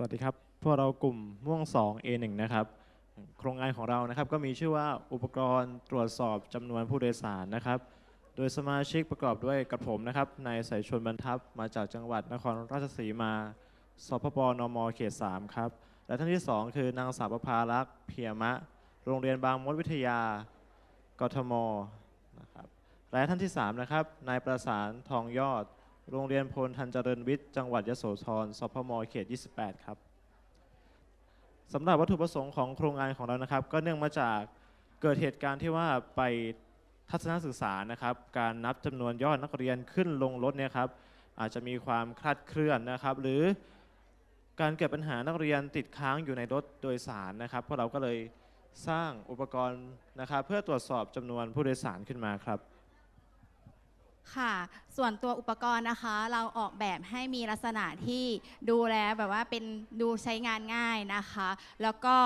สวัสดีครับ พวกเรากลุ่มม่วง 2 A1 นะครับ โครงงานของเรานะครับก็มีชื่อว่าอุปกรณ์ตรวจสอบจำนวนผู้โดยสารนะครับ โดยสมาชิกประกอบด้วยกับผมนะครับนายสายชนบรรทับมาจากจังหวัดนครราชสีมาสพปนมเขต3ครับ และท่านที่ 2 คือนางสาวประภารักษ์เพียมะ โรงเรียนบางมดวิทยากทมนะครับและท่านที่ 3 นะครับนายประสานทองยอด โรงเรียนพลทันเจริญวิทย์ จังหวัดยโสธรสพมเขต 28 ครับสำหรับวัตถุประสงค์ของโครงงานของเรานะครับ ก็เนื่องมาจากเกิดเหตุการณ์ที่ว่าไปทัศนศึกษานะครับ การนับจำนวนยอดนักเรียนขึ้นลงรถเนี่ยครับอาจจะมีความคลาดเคลื่อนนะครับ หรือการเกิดปัญหานักเรียนติดค้างอยู่ในรถโดยสารนะครับพวกเราก็เลยสร้างอุปกรณ์นะครับ เพื่อตรวจสอบจำนวนผู้โดยสารขึ้นมาครับ ค่ะ ส่วนตัวอุปกรณ์นะคะ เราออกแบบให้มีลักษณะที่ดูแลแบบว่าเป็นดูใช้งานง่ายนะคะ แล้วก็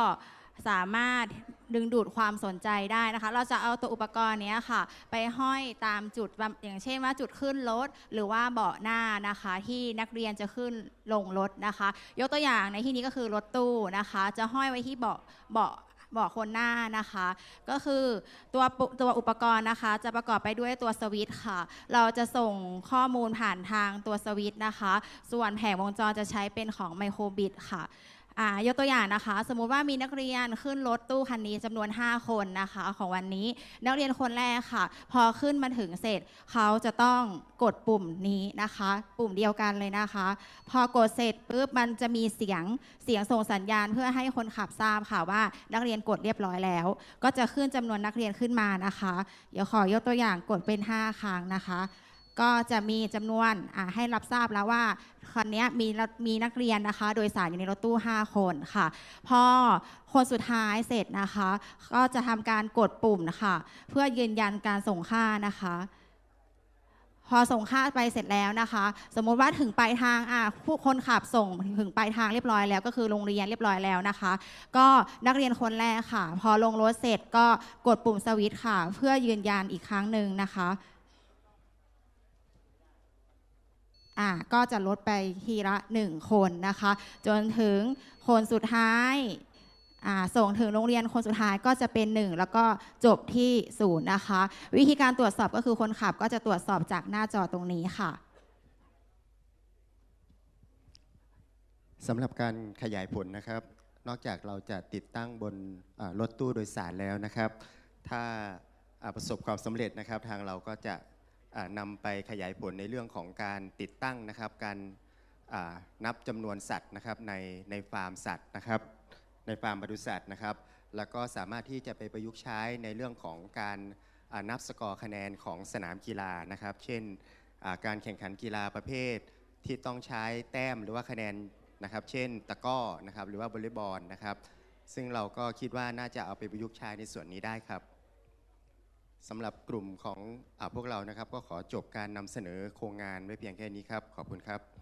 สามารถดึงดูดความสนใจได้นะคะ เราจะเอาตัวอุปกรณ์นี้ค่ะ ไปห้อยตามจุดอย่างเช่นว่าจุดขึ้นรถหรือว่าเบาะหน้านะคะ ที่นักเรียนจะขึ้นลงรถนะคะ ยกตัวอย่างในที่นี้ก็คือรถตู้นะคะ จะห้อยไว้ที่เบาะเบาะ บอกคนหน้านะคะ ก็คือตัวตัวอุปกรณ์นะคะ จะประกอบไปด้วยตัวสวิตช์ค่ะ เราจะส่งข้อมูลผ่านทางตัวสวิตช์นะคะ ส่วนแผงวงจรจะใช้เป็นของไมโครบิตค่ะ ยกตัวอย่างนะคะ สมมุติว่ามีนักเรียนขึ้นรถตู้คันนี้จำนวน 5 คนนะคะ ของวันนี้นักเรียนคนแรกค่ะ พอขึ้นมาถึงเสร็จเขาจะต้องกดปุ่มนี้นะคะ ปุ่มเดียวกันเลยนะคะ พอกดเสร็จปุ๊บมันจะมีเสียงเสียงส่งสัญญาณเพื่อให้คนขับทราบค่ะว่า นักเรียนกดเรียบร้อยแล้ว ก็จะขึ้นจำนวนนักเรียนขึ้นมานะคะ เดี๋ยวขอยกตัวอย่างกดเป็น 5 ครั้งนะคะ ก็จะมีจำนวนให้รับทราบแล้วว่าคันนี้มีมีนักเรียนนะคะ โดยสารอยู่ในรถตู้ 5 คนค่ะ พอคนสุดท้ายเสร็จนะคะ ก็จะทำการกดปุ่มนะคะเพื่อยืนยันการส่งค่านะคะ พอส่งค่าไปเสร็จแล้วนะคะ สมมุติว่าถึงปลายทางอะผู้คนขับส่งถึงปลายทางเรียบร้อยแล้ว ก็คือโรงเรียนเรียบร้อยแล้วนะคะ ก็นักเรียนคนแรกค่ะ พอลงรถเสร็จก็กดปุ่มสวิตช์ค่ะ เพื่อยืนยันอีกครั้งหนึ่งนะคะ อ่าก็จะลดไปทีละหนึ่งคนนะคะ จนถึงคนสุดท้ายอ่าส่งถึงโรงเรียนคนสุดท้ายก็จะเป็นหนึ่งแล้วก็จบที่ศูนย์นะคะ วิธีการตรวจสอบก็คือคนขับก็จะตรวจสอบจากหน้าจอตรงนี้ค่ะสำหรับการขยายผลนะครับ นอกจากเราจะติดตั้งบนรถตู้โดยสารแล้วนะครับ ถ้าประสบความสำเร็จนะครับทางเราก็จะ นำไปขยายผลในเรื่องของการติดตั้งนะครับ การนับจำนวนสัตว์นะครับในในฟาร์มสัตว์นะครับ ในฟาร์มปศุสัตว์นะครับ แล้วก็สามารถที่จะไปประยุกต์ใช้ในเรื่องของการนับสกอร์คะแนนของสนามกีฬานะครับ เช่นการแข่งขันกีฬาประเภทที่ต้องใช้แต้มหรือว่าคะแนนนะครับ เช่นตะก้อนะครับหรือว่าบอลเลย์บอลนะครับ ซึ่งเราก็คิดว่าน่าจะเอาไปประยุกต์ใช้ในส่วนนี้ได้ครับ สำหรับกลุ่มของอพวกเรานะครับ ก็ขอจบการนำเสนอโครงงานไว้เพียงแค่นี้ครับ ขอบคุณครับ